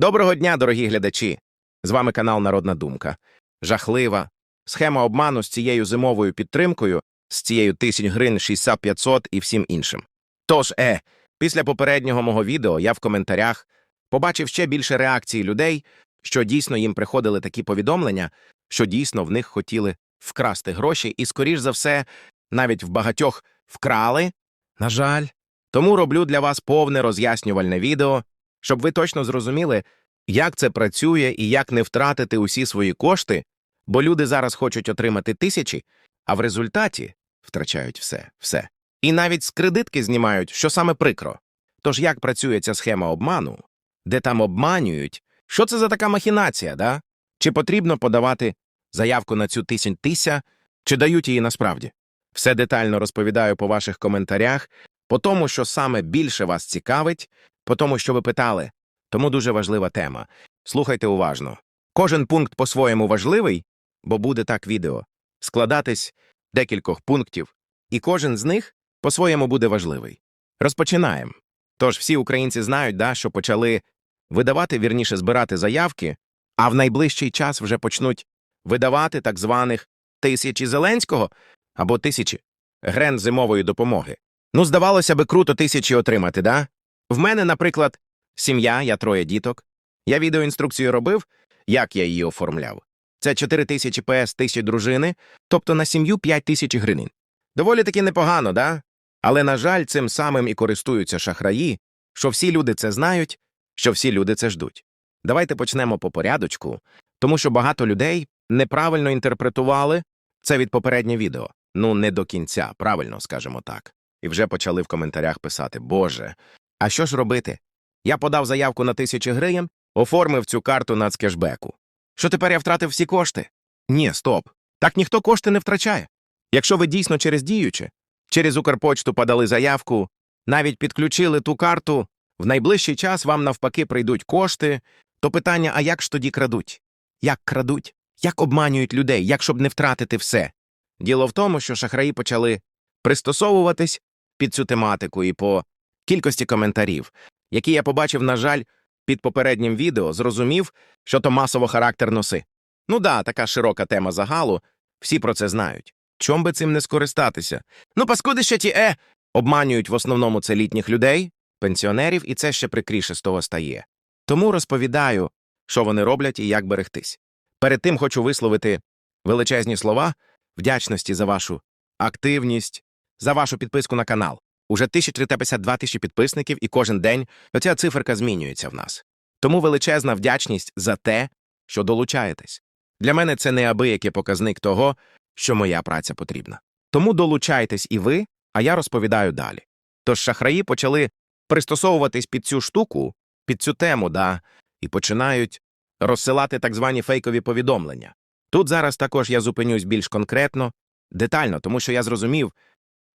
Доброго дня, дорогі глядачі! З вами канал Народна Думка. Жахлива схема обману з цією зимовою підтримкою, з цією тисяч гривень 6500 і всім іншим. Тож, е, після попереднього мого відео я в коментарях побачив ще більше реакцій людей, що дійсно їм приходили такі повідомлення, що дійсно в них хотіли вкрасти гроші, і, скоріш за все, навіть в багатьох вкрали. На жаль. Тому роблю для вас повне роз'яснювальне відео, щоб ви точно зрозуміли, як це працює і як не втратити усі свої кошти, бо люди зараз хочуть отримати тисячі, а в результаті втрачають все, все. І навіть з кредитки знімають, що саме прикро. Тож як працює ця схема обману, де там обманюють, що це за така махінація, да? Чи потрібно подавати заявку на цю тисяч тися, чи дають її насправді? Все детально розповідаю по ваших коментарях, по тому, що саме більше вас цікавить, по тому, що ви питали. Тому дуже важлива тема. Слухайте уважно. Кожен пункт по-своєму важливий, бо буде так відео, складатись декількох пунктів, і кожен з них по-своєму буде важливий. Розпочинаємо. Тож всі українці знають, да, що почали видавати, вірніше збирати заявки, а в найближчий час вже почнуть видавати так званих тисячі Зеленського або тисячі грен зимової допомоги. Ну, здавалося би, круто тисячі отримати, да? В мене, наприклад, сім'я, я троє діток. Я відеоінструкцію робив, як я її оформляв. Це 4 тисячі ПС тисячі дружини, тобто на сім'ю 5 тисяч гривень. Доволі таки непогано, да? Але, на жаль, цим самим і користуються шахраї, що всі люди це знають, що всі люди це ждуть. Давайте почнемо по порядочку, тому що багато людей неправильно інтерпретували це від попереднє відео. Ну, не до кінця, правильно скажемо так. І вже почали в коментарях писати Боже, а що ж робити? Я подав заявку на тисячі гривень, оформив цю карту нацкешбеку. Що тепер я втратив всі кошти? Ні, стоп. Так ніхто кошти не втрачає. Якщо ви дійсно через діюче, через Укрпочту подали заявку, навіть підключили ту карту, в найближчий час вам навпаки прийдуть кошти, то питання, а як ж тоді крадуть? Як крадуть? Як обманюють людей, як щоб не втратити все? Діло в тому, що шахраї почали пристосовуватись під цю тематику і по кількості коментарів, які я побачив, на жаль, під попереднім відео, зрозумів, що то масово характер носи. Ну да, така широка тема загалу, всі про це знають. Чом би цим не скористатися? Ну, паскуди ще ті е. Обманюють в основному це літніх людей, пенсіонерів, і це ще прикріше з того стає. Тому розповідаю, що вони роблять і як берегтись. Перед тим хочу висловити величезні слова вдячності за вашу активність, за вашу підписку на канал. Уже 1052 тисячі підписників, і кожен день оця циферка змінюється в нас. Тому величезна вдячність за те, що долучаєтесь. Для мене це неабиякий показник того, що моя праця потрібна. Тому долучайтесь і ви, а я розповідаю далі. Тож шахраї почали пристосовуватись під цю штуку, під цю тему, да, і починають розсилати так звані фейкові повідомлення. Тут зараз також я зупинюсь більш конкретно, детально, тому що я зрозумів,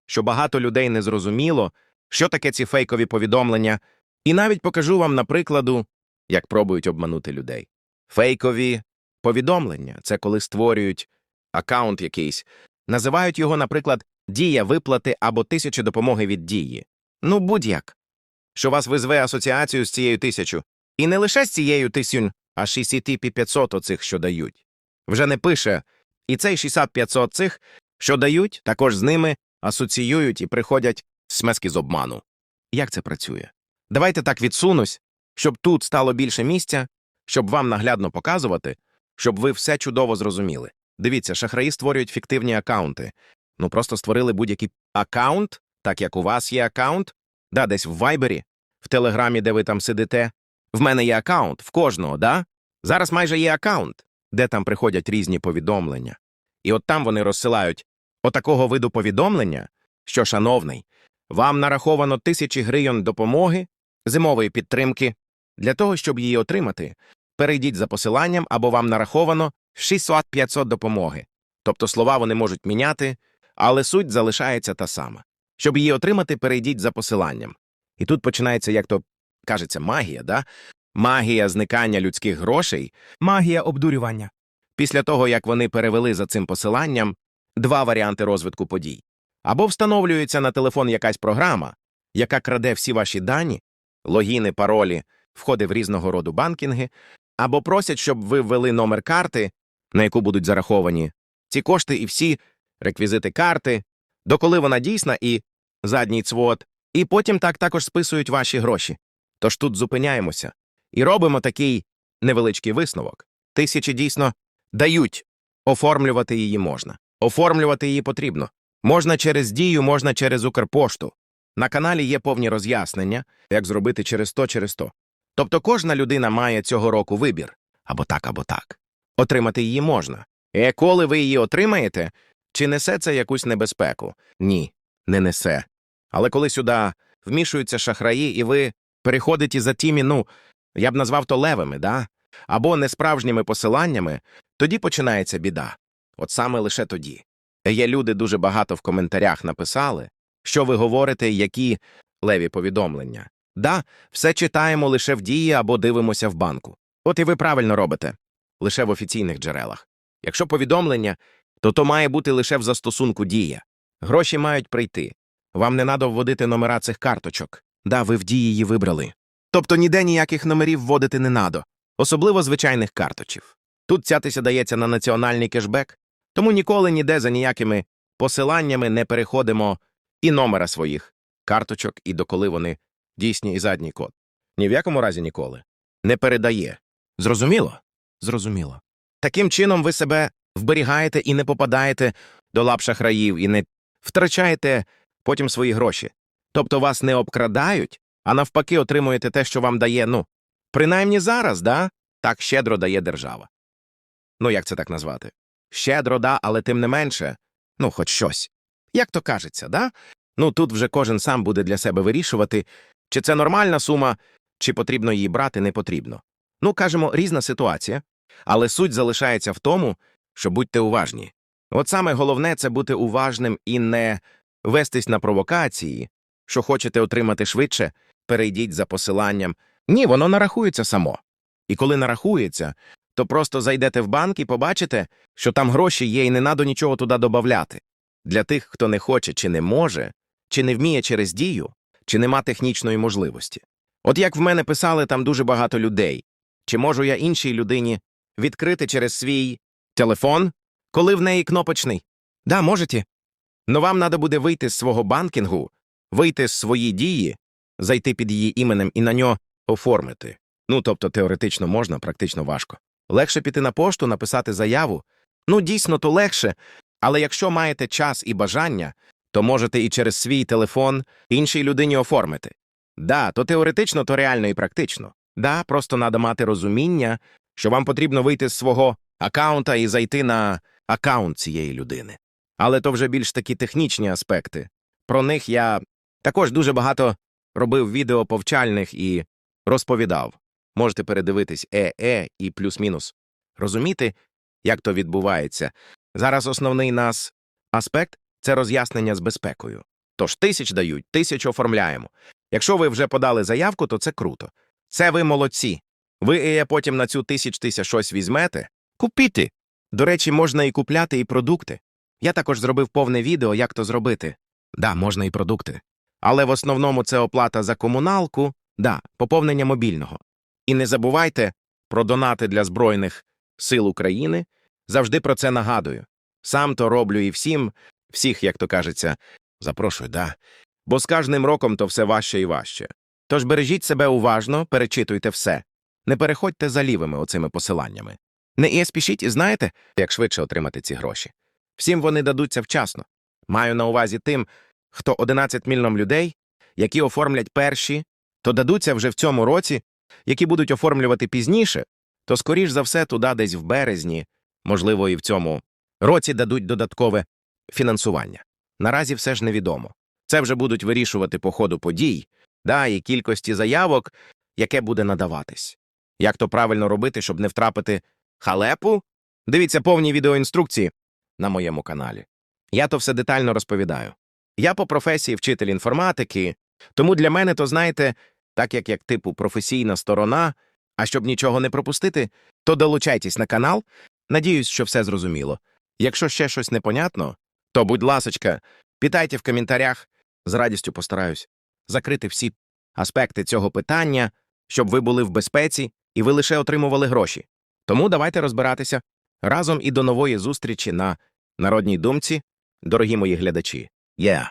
що багато людей не зрозуміло, що таке ці фейкові повідомлення, і навіть покажу вам на прикладу, як пробують обманути людей. Фейкові повідомлення це коли створюють аккаунт якийсь, називають його, наприклад, дія виплати або тисячі допомоги від дії. Ну, будь-як. Що вас визве асоціацію з цією тисячу. І не лише з цією тисячу, а 60 500 оцих, що дають. Вже не пише, і цей 60-500 цих, що дають, також з ними асоціюють і приходять смески з обману. Як це працює? Давайте так відсунусь, щоб тут стало більше місця, щоб вам наглядно показувати, щоб ви все чудово зрозуміли. Дивіться, шахраї створюють фіктивні акаунти. Ну просто створили будь-який акаунт, так як у вас є акаунт, да, десь в Вайбері, в Телеграмі, де ви там сидите. В мене є акаунт, в кожного, да? Зараз майже є акаунт, де там приходять різні повідомлення. І от там вони розсилають отакого виду повідомлення, що, шановний, вам нараховано тисячі гривень допомоги, зимової підтримки. Для того, щоб її отримати, перейдіть за посиланням або вам нараховано 600-500 допомоги. Тобто слова вони можуть міняти, але суть залишається та сама. Щоб її отримати, перейдіть за посиланням. І тут починається, як то кажеться, магія, да? Магія зникання людських грошей, Магія обдурювання. після того, як вони перевели за цим посиланням два варіанти розвитку подій. Або встановлюється на телефон якась програма, яка краде всі ваші дані, логіни, паролі, входи в різного роду банкінги, або просять, щоб ви ввели номер карти, на яку будуть зараховані ці кошти і всі реквізити карти, доколи вона дійсна і задній цвот, і потім так також списують ваші гроші. Тож тут зупиняємося і робимо такий невеличкий висновок. Тисячі дійсно дають. Оформлювати її можна. Оформлювати її потрібно. Можна через дію, можна через Укрпошту. На каналі є повні роз'яснення, як зробити через то, через то. Тобто кожна людина має цього року вибір або так, або так. Отримати її можна. І коли ви її отримаєте, чи несе це якусь небезпеку? Ні, не несе. Але коли сюди вмішуються шахраї, і ви переходите за тімі, ну, я б назвав то левими, да? або несправжніми посиланнями, тоді починається біда. От саме лише тоді. Є люди дуже багато в коментарях написали, що ви говорите, які леві повідомлення. Да, все читаємо лише в дії або дивимося в банку. От і ви правильно робите. Лише в офіційних джерелах. Якщо повідомлення, то то має бути лише в застосунку дія. Гроші мають прийти. Вам не треба вводити номера цих карточок. Да, ви в дії її вибрали. Тобто ніде ніяких номерів вводити не надо, особливо звичайних карточів. Тут цятися дається на національний кешбек, тому ніколи ніде за ніякими посиланнями не переходимо і номера своїх карточок, і доколи вони дійсні і задній код. Ні в якому разі ніколи. Не передає. Зрозуміло? Зрозуміло. Таким чином ви себе вберігаєте і не попадаєте до лап шахраїв, і не втрачаєте потім свої гроші. Тобто вас не обкрадають, а навпаки отримуєте те, що вам дає, ну, принаймні зараз, да? Так щедро дає держава. Ну, як це так назвати? Щедро, да, але тим не менше, ну, хоч щось. Як то кажеться, да? Ну, тут вже кожен сам буде для себе вирішувати, чи це нормальна сума, чи потрібно її брати, не потрібно. Ну, кажемо, різна ситуація, але суть залишається в тому, що будьте уважні. От саме головне це бути уважним і не вестись на провокації, що хочете отримати швидше, перейдіть за посиланням. Ні, воно нарахується само. І коли нарахується, то просто зайдете в банк і побачите, що там гроші є і не надо нічого туди додати. Для тих, хто не хоче чи не може, чи не вміє через дію, чи нема технічної можливості. От як в мене писали там дуже багато людей, чи можу я іншій людині відкрити через свій телефон, коли в неї кнопочний? Да, можете. Но вам треба буде вийти з свого банкінгу, вийти з свої дії, зайти під її іменем і на нього оформити. Ну, тобто теоретично можна, практично важко. Легше піти на пошту, написати заяву. Ну, дійсно, то легше, але якщо маєте час і бажання, то можете і через свій телефон іншій людині оформити. Да, то теоретично, то реально і практично. Да, просто треба мати розуміння, що вам потрібно вийти з свого аккаунта і зайти на аккаунт цієї людини. Але то вже більш такі технічні аспекти. Про них я також дуже багато робив відео повчальних і розповідав. Можете передивитись е-е і плюс-мінус. Розуміти, як то відбувається. Зараз основний нас аспект це роз'яснення з безпекою. Тож тисяч дають, тисяч оформляємо. Якщо ви вже подали заявку, то це круто. Це ви молодці. Ви е, потім на цю тисяч тисяч щось візьмете. Купіти. До речі, можна і купляти і продукти. Я також зробив повне відео, як то зробити. Да, можна і продукти. Але в основному це оплата за комуналку, да, поповнення мобільного. І не забувайте про донати для Збройних сил України. Завжди про це нагадую. Сам то роблю і всім, всіх, як то кажеться, запрошую, да. Бо з кожним роком то все важче і важче. Тож бережіть себе уважно, перечитуйте все. Не переходьте за лівими оцими посиланнями. Не і спішіть і знаєте, як швидше отримати ці гроші. Всім вони дадуться вчасно. Маю на увазі тим, хто 11 мільйон людей, які оформлять перші, то дадуться вже в цьому році, які будуть оформлювати пізніше, то скоріш за все туди десь в березні, можливо, і в цьому році дадуть додаткове фінансування. Наразі все ж невідомо. Це вже будуть вирішувати по ходу подій, да, і кількості заявок, яке буде надаватись. Як то правильно робити, щоб не втрапити халепу? Дивіться повні відеоінструкції на моєму каналі. Я то все детально розповідаю. Я по професії вчитель інформатики, тому для мене то, знаєте, так як як типу професійна сторона, а щоб нічого не пропустити, то долучайтесь на канал. Надіюсь, що все зрозуміло. Якщо ще щось непонятно, то, будь ласочка, питайте в коментарях, з радістю постараюсь закрити всі аспекти цього питання щоб ви були в безпеці і ви лише отримували гроші. Тому давайте розбиратися разом і до нової зустрічі на Народній думці, дорогі мої глядачі. Yeah.